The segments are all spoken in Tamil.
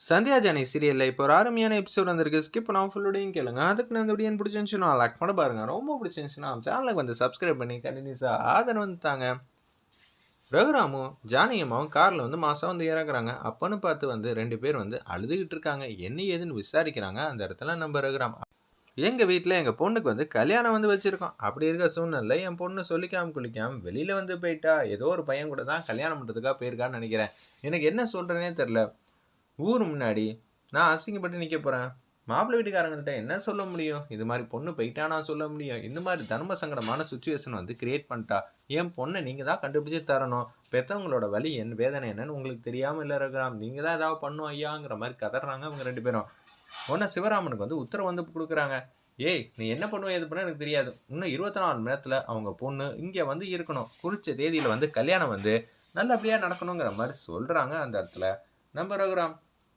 சந்தியா ஜானி சீரியலில் இப்போ ஒரு அருமையான எபிசோட் வந்திருக்கு. ஸ்கிப் பண்ணாமல் ஃபுல்லோடையும் கேளுங்க. அதுக்கு நான் இந்த வீடியோ பிடிச்சிருந்துச்சுன்னா லைக் பண்ண பாருங்க. ரொம்ப பிடிச்சிருந்துச்சுன்னா சேனலுக்கு வந்து சப்ஸ்கிரைப் பண்ணி கண்டினியூஸாக ஆதரவு வந்து தாங்க. ரகுராமும் ஜானகியம்மாவும் காரில் வந்து மாதம் வந்து இறக்குறாங்க அப்பன்னு பார்த்து வந்து ரெண்டு பேர் வந்து அழுதுகிட்டு இருக்காங்க. என்ன ஏதுன்னு விசாரிக்கிறாங்க. அந்த இடத்துல நம்ம ரகுராம். எங்கள் வீட்டில் எங்கள் பொண்ணுக்கு வந்து கல்யாணம் வந்து வச்சுருக்கோம். அப்படி இருக்க சூழ்நிலை என் பொண்ணு சொல்லிக்காமல் குளிக்காம வெளியில் வந்து போயிட்டா. ஏதோ ஒரு பையன் கூட தான் கல்யாணம் பண்ணுறதுக்காக போயிருக்கான்னு நினைக்கிறேன். எனக்கு என்ன சொல்கிறேனே தெரில ஊர் முன்னாடி நான் அசிங்கப்பட்டு நிற்க போகிறேன் மாப்பிள்ளை வீட்டுக்காரங்கள்ட்ட என்ன சொல்ல முடியும்? இது மாதிரி பொண்ணு போயிட்டா நான் சொல்ல முடியும்? இந்த மாதிரி தர்ம சங்கடமான சுச்சுவேஷன் வந்து கிரியேட் பண்ணிட்டா. என் பொண்ணை நீங்கள் தான் கண்டுபிடிச்சி தரணும். பெற்றவங்களோட வழி என் வேதனை என்னன்னு உங்களுக்கு தெரியாமல் இல்லை இருக்கிறாம் நீங்கள் தான் ஏதாவது பண்ணும் ஐயாங்கிற மாதிரி கதறாங்க அவங்க ரெண்டு பேரும். உடனே சிவராமனுக்கு வந்து உத்தரவு வந்து கொடுக்குறாங்க. ஏய் நீ என்ன பண்ணுவ எது பண்ண எனக்கு தெரியாது. இன்னும் இருபத்தி நாலு மணி நேரத்தில் அவங்க பொண்ணு இங்கே வந்து இருக்கணும். குறித்த தேதியில் வந்து கல்யாணம் வந்து நல்லபடியாக நடக்கணுங்கிற மாதிரி சொல்கிறாங்க அந்த இடத்துல. நம்ம ரகுராம்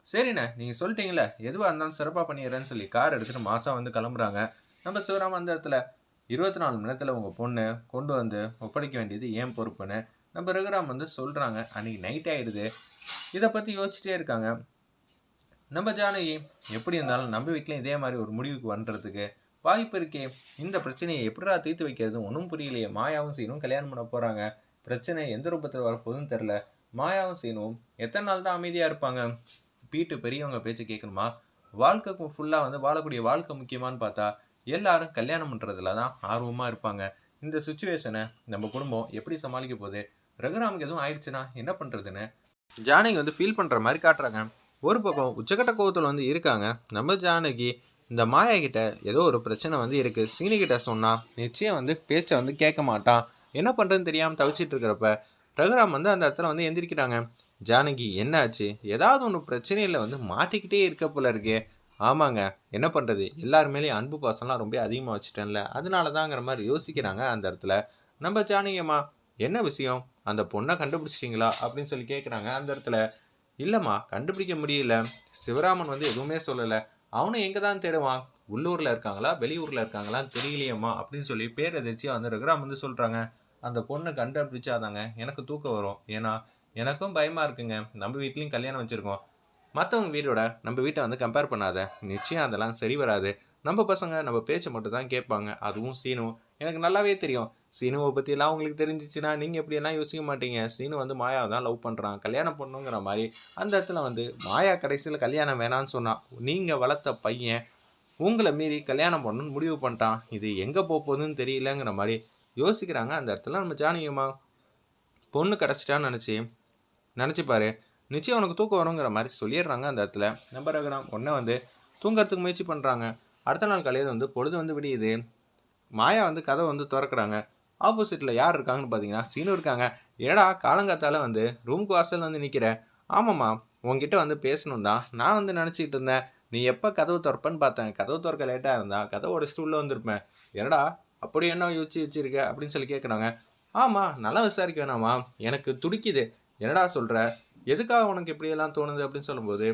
சரிண்ணே நீங்கள் சொல்லிட்டீங்களே எதுவாக இருந்தாலும் சிறப்பாக பண்ணிடுறேன்னு சொல்லி கார் எடுத்துகிட்டு மாதம் வந்து கிளம்புறாங்க. நம்ம சிவராம அந்த இடத்துல இருபத்தி நாலு மணி நேரத்தில் உங்கள் பொண்ணு கொண்டு வந்து ஒப்படைக்க வேண்டியது ஏன் பொறுப்புன்னு நம்ம ரகுராம் வந்து சொல்கிறாங்க அன்றைக்கி நைட் ஆகிடுது இதை பற்றி யோசிச்சிட்டே இருக்காங்க. நம்ம ஜானகி எப்படி இருந்தாலும் நம்ம வீட்லேயும் இதே மாதிரி ஒரு முடிவுக்கு வர்றதுக்கு வாய்ப்பு இருக்கே. இந்த பிரச்சனையை எப்படிடா தீர்த்து வைக்கிறது ஒன்றும் புரியலையே. மாயாவும் சீனும் கல்யாணம் பண்ண போகிறாங்க பிரச்சனை எந்த ரூபத்தில் வரப்போகுதுன்னு தெரில மாயாவும் சீனும் எத்தனை நாள் தான் அமைதியாக இருப்பாங்க? வீட்டு பெரியவங்க பேச்சு கேட்கணுமா? வாழ்க்கை ஃபுல்லாக வந்து வாழக்கூடிய வாழ்க்கை முக்கியமான்னு பார்த்தா எல்லாரும் கல்யாணம் பண்ணுறதுல தான் ஆர்வமாக இருப்பாங்க. இந்த சுச்சுவேஷனை நம்ம குடும்பம் எப்படி சமாளிக்க போகுது? ரகுராமுக்கு எதுவும் ஆயிடுச்சுன்னா என்ன பண்ணுறதுன்னு ஜானகி வந்து ஃபீல் பண்ணுற மாதிரி காட்டுறாங்க. ஒரு பக்கம் உச்சக்கட்ட கோவத்தில் வந்து இருக்காங்க. நம்ம ஜானகி இந்த மாயா கிட்ட ஏதோ ஒரு பிரச்சனை வந்து இருக்குது சீனி கிட்ட சொன்னால் நிச்சயம் வந்து பேச்சை வந்து கேட்க மாட்டான். என்ன பண்ணுறதுன்னு தெரியாமல் தவிச்சிட்டு இருக்கிறப்ப ரகுராம் வந்து அந்த இடத்துல வந்து எந்திரிக்கிறாங்க. ஜானகி என்னாச்சு? ஏதாவது ஒன்று பிரச்சனையில் வந்து மாட்டிக்கிட்டே இருக்க போல இருக்கே. ஆமாங்க. என்ன பண்ணுறது எல்லாருமேலேயும் அன்பு பாசம்லாம் ரொம்ப அதிகமாக வச்சுட்டேன்ல. அதனால தாங்கிற மாதிரி யோசிக்கிறாங்க அந்த இடத்துல. நம்ம ஜானகியம்மா என்ன விஷயம்? அந்த பொண்ணை கண்டுபிடிச்சிட்டிங்களா? அப்படின்னு சொல்லி கேட்குறாங்க அந்த இடத்துல. இல்லைம்மா கண்டுபிடிக்க முடியல. சிவராமன் வந்து எதுவுமே சொல்லலை. அவனும் எங்கே தான் தேடுவான்? உள்ளூரில் இருக்காங்களா? வெளியூரில் இருக்காங்களான்னு தெரியலையம்மா அப்படின்னு சொல்லி பேர் எதிர்ச்சியாக வந்து ரகுராம் வந்து சொல்கிறாங்க அந்த பொண்ணை கண்டுபிடிச்சாதாங்க எனக்கு தூக்கம் வரும். ஏன்னா எனக்கும் பயமாக இருக்குங்க. நம்ம வீட்லேயும் கல்யாணம் வச்சுருக்கோம். மற்றவங்க வீட்டோட நம்ம வீட்டை வந்து கம்பேர் பண்ணாத. நிச்சயம் அதெல்லாம் சரி வராது. நம்ம பசங்க நம்ம பேச்சை மட்டும் தான் கேட்பாங்க. அதுவும் சீனு. எனக்கு நல்லாவே தெரியும். சீனுவை பற்றிலாம் உங்களுக்கு தெரிஞ்சிச்சுன்னா நீங்கள் எப்படியெல்லாம் யோசிக்க மாட்டீங்க? சீனு வந்து மாயாவை தான் லவ் பண்ணுறான் கல்யாணம் பண்ணுங்கிற மாதிரி அந்த இடத்துல வந்து மாயா கடைசியில் கல்யாணம் வேணான்னு சொன்னான் நீங்கள் வளர்த்த பையன் உங்களை மீறி கல்யாணம் பண்ணணும்னு முடிவு பண்ணிட்டான். இது எங்கே போகுதுன்னு தெரியலங்கிற மாதிரி யோசிக்கிறாங்க அந்த இடத்துல நம்ம ஜானகியம்மா. பொண்ணு கிடச்சிட்டான்னு நினச்சி நினச்சிப்பாரு நிச்சயம் உனக்கு தூக்கம் வருங்கிற மாதிரி சொல்லிடுறாங்க அந்த இடத்துல. நம்பர் ரகுராம் உடனே வந்து தூங்கறதுக்கு முயற்சி பண்ணுறாங்க அடுத்த நாள் காலையில் வந்து பொழுது வந்து விடியுது. மாயா வந்து கதை வந்து திறக்கிறாங்க. ஆப்போசிட்டில் யார் இருக்காங்கன்னு பார்த்தீங்கன்னா சீனு இருக்காங்க. ஏடா காலங்காத்தால வந்து ரூம்க்கு வாசல் வந்து நிற்கிற ஆமாம்மா உங்ககிட்ட வந்து பேசணும் தான் நான் வந்து நினச்சிக்கிட்டு இருந்தேன். நீ எப்போ கதவு திறப்பன்னு பார்த்தேன். கதவு திறக்க லேட்டாக இருந்தா கதவு உடச்சிட்டு உள்ளே வந்திருப்பேன். என்னடா அப்படி என்ன யோசிச்சு வச்சிருக்க? அப்படின்னு சொல்லி கேட்குறாங்க ஆமாம் நல்லா விசாரிக்க வேணாமா எனக்கு துடிக்குது. என்னடா சொல்கிற எதுக்காக உனக்கு இப்படியெல்லாம் தோணுது அப்படின்னு சொல்லும்போது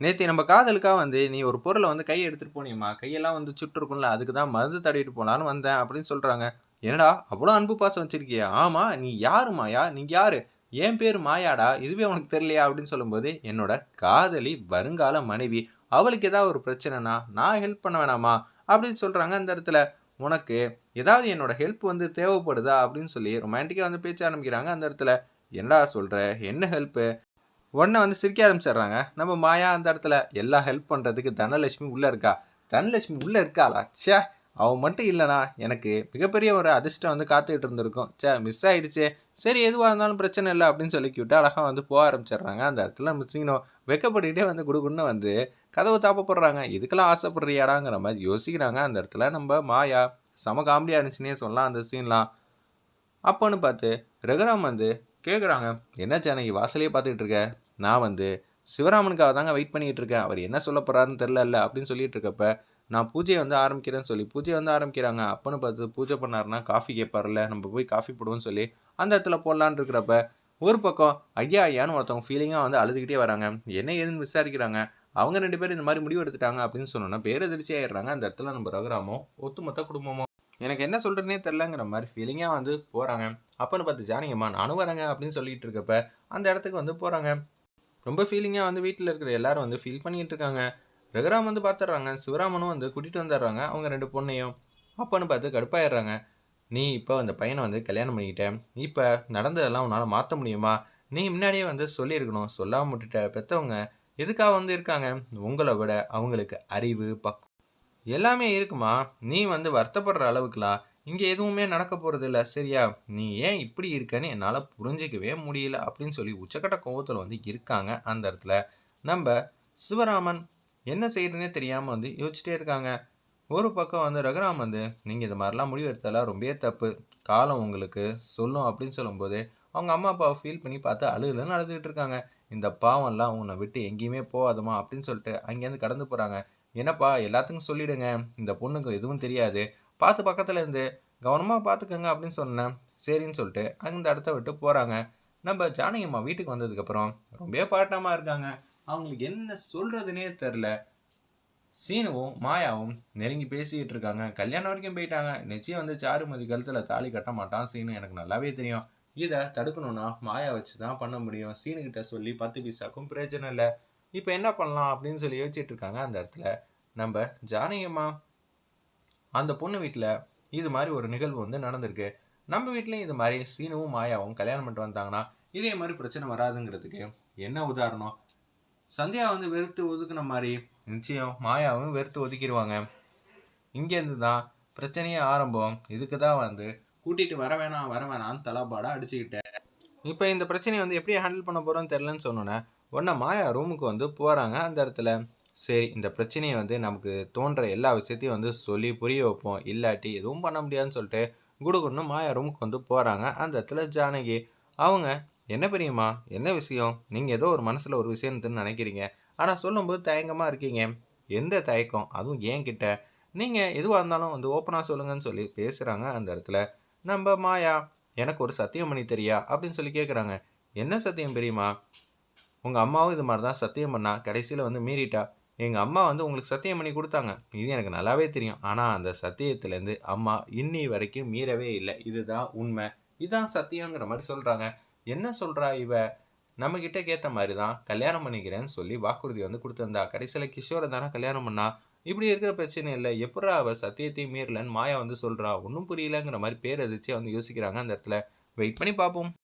நேற்று நம்ம காதலுக்காக வந்து நீ ஒரு பொருளை வந்து கையை எடுத்துகிட்டு போனியம்மா கையெல்லாம் வந்து சுட்டுருக்கும்ல அதுக்கு தான் மருந்து தடவிட்டு போகலான்னு வந்தேன் அப்படின்னு சொல்கிறாங்க என்னடா அவ்வளோ அன்பு பாசம் வச்சுருக்கியா. ஆமாம் நீ யாரு மாயா? நீ யார்? என் பேர் மாயாடா? இதுவே உனக்கு தெரியலையா அப்படின்னு சொல்லும்போது என்னோட காதலி வருங்கால மனைவி அவளுக்கு ஏதாவது ஒரு பிரச்சனைனா நான் ஹெல்ப் பண்ண வேணாமா? அப்படின்னு சொல்கிறாங்க அந்த இடத்துல. உனக்கு ஏதாவது என்னோட ஹெல்ப் வந்து தேவைப்படுதா அப்படின்னு சொல்லி ரொமான்டிக்காக வந்து பேச்ச ஆரம்பிக்கிறாங்க அந்த இடத்துல. என்னடா சொல்கிற என்ன ஹெல்ப்பு உடனே வந்து சிரிக்க ஆரம்பிச்சிடுறாங்க. நம்ம மாயா அந்த இடத்துல எல்லா ஹெல்ப் பண்ணுறதுக்கு தனலட்சுமி உள்ளே இருக்கா? தனலட்சுமி உள்ளே இருக்காளா? ச்சே அவன் மட்டும் இல்லைனா எனக்கு மிகப்பெரிய ஒரு அதிர்ஷ்டம் வந்து காத்துக்கிட்டு இருந்திருக்கும். சே மிஸ் ஆகிடுச்சே சரி எதுவாக இருந்தாலும் பிரச்சனை இல்லை அப்படின்னு சொல்லி விட்டு அழகாக வந்து போக ஆரம்பிச்சிடுறாங்க. அந்த இடத்துல மிஸ்ஸிங்கணும் வெக்கப்பட்டுக்கிட்டே வந்து குடுகுன்னு வந்து கதவு தாப்பப்படுறாங்க. இதுக்கெல்லாம் ஆசைப்படுறியாடாங்கிற மாதிரி யோசிக்கிறாங்க. அந்த இடத்துல நம்ம மாயா செம காமெடியாக இருந்துச்சுன்னே சொல்லலாம் அந்த சீன்லாம் அப்போன்னு பார்த்து ரகுராம் வந்து கேட்குறாங்க என்ன ஜானகி வாசலையே பார்த்துக்கிட்டு இருக்க? நான் வந்து சிவராமனுக்காக தாங்க வெயிட் பண்ணிகிட்டு இருக்கேன். அவர் என்ன சொல்ல போகிறாருன்னு தெரில அப்படின்னு சொல்லிட்டு இருக்கப்ப நான் பூஜையை வந்து ஆரம்பிக்கிறேன்னு சொல்லி பூஜை வந்து ஆரம்பிக்கிறாங்க. அப்பன்னு பார்த்து பூஜை பண்ணாருன்னா காஃபி கேட்பார்ல நம்ம போய் காஃபி போடுவோம்னு சொல்லி அந்த இடத்துல போடலான்னு இருக்கிறப்ப ஒரு பக்கம் ஐயா ஐயான்னு ஒருத்தவங்க ஃபீலிங்காக வந்து அழுதுகிட்டே வராங்க. என்ன ஏதுன்னு விசாரிக்கிறாங்க? அவங்க ரெண்டு பேரும் இந்த மாதிரி முடிவு எடுத்துட்டாங்க அப்படின்னு சொன்னோன்னா பேரதிர்ச்சி ஆயிடுறாங்க அந்த இடத்துல நம்ம ரகுராமோ ஒத்துமொத்த குடும்பமோ எனக்கு என்ன சொல்கிறேனே தெரிலங்கிற மாதிரி ஃபீலிங்காக வந்து போகிறாங்க அப்போன்னு பார்த்து ஜானகியம்மா நானும் வரேங்க அப்படின்னு சொல்லிட்டு இருக்கப்ப அந்த இடத்துக்கு வந்து போகிறாங்க ரொம்ப ஃபீலிங்காக வந்து வீட்டில் இருக்கிற எல்லாரும் வந்து ஃபீல் பண்ணிக்கிட்டு இருக்காங்க. ரகுராம் வந்து பார்த்துட்றாங்க சிவராமனும் வந்து கூட்டிகிட்டு வந்துடுறாங்க அவங்க ரெண்டு பொண்ணையும். அப்பன்னு பார்த்து கடுப்பாயிடுறாங்க. நீ இப்போ அந்த பையனை வந்து கல்யாணம் பண்ணிக்கிட்ட. இப்போ நடந்ததெல்லாம் உன்னால் மாற்ற முடியுமா? நீ முன்னாடியே வந்து சொல்லியிருக்கணும். சொல்லாமல் விட்டுட்ட. பெற்றவங்க எதுக்காக வந்து இருக்காங்க? உங்களை விட அவங்களுக்கு அறிவு பக் எல்லாமே இருக்குமா? நீ வந்து வருத்தப்படுற அளவுக்குலாம் இங்கே எதுவுமே நடக்க போகிறது இல்லை சரியா? நீ ஏன் இப்படி இருக்கன்னு என்னால் புரிஞ்சிக்கவே முடியல அப்படின்னு சொல்லி உச்சக்கட்ட கோவத்தில் வந்து இருக்காங்க அந்த இடத்துல. நம்ம சிவராமன் என்ன செய்யறதுனே தெரியாமல் வந்து யோசிச்சுட்டே இருக்காங்க. ஒரு பக்கம் வந்து ரகுராம் வந்து நீங்கள் இது மாதிரிலாம் முடிவு எடுத்ததெல்லாம் ரொம்பவே தப்பு. காலம் உங்களுக்கு சொல்லும் அப்படின்னு சொல்லும்போது அவங்க அம்மா அப்பாவை ஃபீல் பண்ணி பார்த்து அழுகலன்னு அழுதுகிட்டு இருக்காங்க. இந்த பாவம்லாம் உன்னை விட்டு எங்கேயுமே போகாதமா அப்படின்னு சொல்லிட்டு அங்கேருந்து கடந்து போகிறாங்க என்னப்பா எல்லாத்துக்கும் சொல்லிடுங்க. இந்த பொண்ணுக்கு எதுவும் தெரியாது. பார்த்து பக்கத்தில் இருந்து கவனமாக பார்த்துக்கோங்க அப்படின்னு சொன்னேன். சரின்னு சொல்லிட்டு அந்த இடத்த விட்டு போகிறாங்க நம்ம ஜானகி அம்மா வீட்டுக்கு வந்ததுக்கப்புறம் ரொம்பவே பாட்டமாக இருக்காங்க. அவங்களுக்கு என்ன சொல்கிறதுனே தெரில சீனுவும் மாயாவும் நெருங்கி பேசிக்கிட்டு இருக்காங்க. கல்யாணம் வரைக்கும் போயிட்டாங்க. நிச்சயம் வந்து சாருமதி கழுத்தில் தாலி கட்ட மாட்டான் சீனு எனக்கு நல்லாவே தெரியும். இதை தடுக்கணும்னா மாயா வச்சு தான் பண்ண முடியும். சீனுக்கிட்ட சொல்லி பத்து பைசாக்கும் பிரச்சனை இல்லை. இப்போ என்ன பண்ணலாம் அப்படின்னு சொல்லி யோசிச்சுட்டு இருக்காங்க அந்த இடத்துல. நம்ம ஜானகியம்மா அந்த பொண்ணு வீட்டில் இது மாதிரி ஒரு நிகழ்வு வந்து நடந்திருக்கு. நம்ம வீட்லேயும் இது மாதிரி சீனுவும் மாயாவும் கல்யாணம் பண்ணிட்டு வந்தாங்கன்னா இதே மாதிரி பிரச்சனை வராதுங்கிறதுக்கு என்ன உதாரணம்? சந்தியா வந்து வெறுத்து ஒதுக்குன மாதிரி நிச்சயம் மாயாவும் வெறுத்து ஒதுக்கிடுவாங்க இங்கேருந்து தான் பிரச்சனையே ஆரம்பம். இதுக்கு தான் வந்து கூட்டிகிட்டு வர வேணாம் வர வேணாம்னு தலாபாடாக அடிச்சுக்கிட்டேன். இப்போ இந்த பிரச்சனையை வந்து எப்படி ஹேண்டில் பண்ண போகிறோன்னு தெரிலன்னு சொன்னோன்னே உடனே மாயா ரூமுக்கு வந்து போகிறாங்க அந்த இடத்துல சரி இந்த பிரச்சனையை வந்து நமக்கு தோன்ற எல்லா விஷயத்தையும் வந்து சொல்லி புரிய வைப்போம். இல்லாட்டி எதுவும் பண்ண முடியாதுன்னு சொல்லிட்டு குடுகுன்னு மாயா ரூமுக்கு வந்து போகிறாங்க அந்த இடத்துல ஜானகி அவங்க என்ன பெரியம்மா என்ன விஷயம்? நீங்கள் ஏதோ ஒரு மனசில் ஒரு விஷயம்னு நினைக்கிறீங்க. ஆனால் சொல்லும்போது தயங்கமாக இருக்கீங்க. எந்த தயக்கம்? அதுவும் ஏன் கிட்ட நீங்கள் எதுவாக இருந்தாலும் வந்து ஓப்பனாக சொல்லுங்கன்னு சொல்லி பேசுகிறாங்க அந்த இடத்துல. நம்ம மாயா எனக்கு ஒரு சத்தியம் பண்ணி தெரியா? அப்படின்னு சொல்லி கேட்குறாங்க என்ன சத்தியம் பெரியம்மா? உங்கள் அம்மாவும் இது மாதிரி தான் சத்தியம் பண்ணா கடைசியில் வந்து மீறிட்டா. எங்கள் அம்மா வந்து உங்களுக்கு சத்தியம் பண்ணி கொடுத்தாங்க. இது எனக்கு நல்லாவே தெரியும். ஆனால் அந்த சத்தியத்துலேருந்து அம்மா இன்னி வரைக்கும் மீறவே இல்லை. இதுதான் உண்மை. இதுதான் சத்தியங்கிற மாதிரி சொல்கிறாங்க என்ன சொல்கிறா இவ? நம்மக்கிட்ட கேட்ட மாதிரி தான் கல்யாணம் பண்ணிக்கிறேன்னு சொல்லி வாக்குறுதி வந்து கொடுத்துருந்தா. கடைசியில் கிஷோரை தானே கல்யாணம் பண்ணா? இப்படி இருக்கிற பிரச்சனை இல்லை. எப்படா அவள் சத்தியத்தையும் மீறலன்னு மாயா வந்து சொல்கிறா ஒன்றும் புரியலங்கிற மாதிரி பேர் எதிர்த்து வந்து யோசிக்கிறாங்க அந்த இடத்துல. வெயிட் பண்ணி பார்ப்போம்.